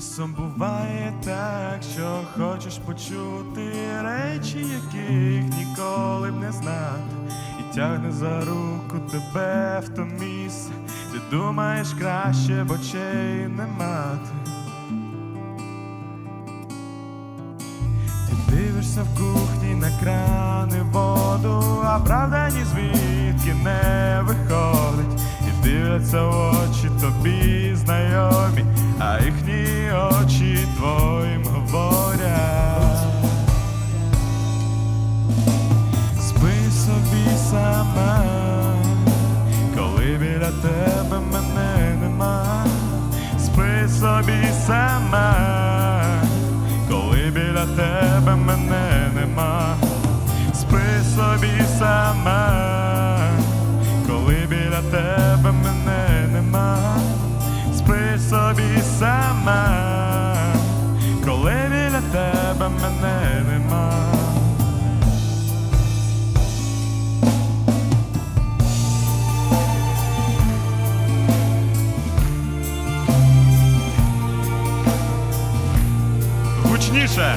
Часом буває так, що хочеш почути речі, яких ніколи б не знати, і тягне за руку тебе в то місце, ти думаєш краще, б очей не мати. Ти дивишся в кухні на крани воду, а правда ні звідки не виходить. І дивляться в очі тобі знайомі, а їхні очі твоїм говорять. Спи собі сама, коли біля тебе мене нема, спи собі сама, коли біля тебе мене нема, спи собі сама, коли біля тебе мене нема. Гучніше.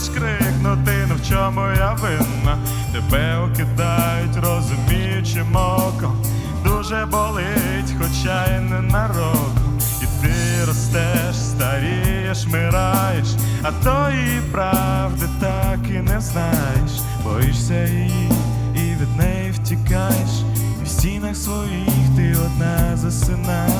Хочеш крикнути, ну в чому я винна. Тебе окидають розуміючим оком, дуже болить, хоча й не нароком. І ти ростеш, старієш, мираєш, а тої правди так і не знаєш. Боїшся її і від неї втікаєш, і в стінах своїх ти одна засинаєш.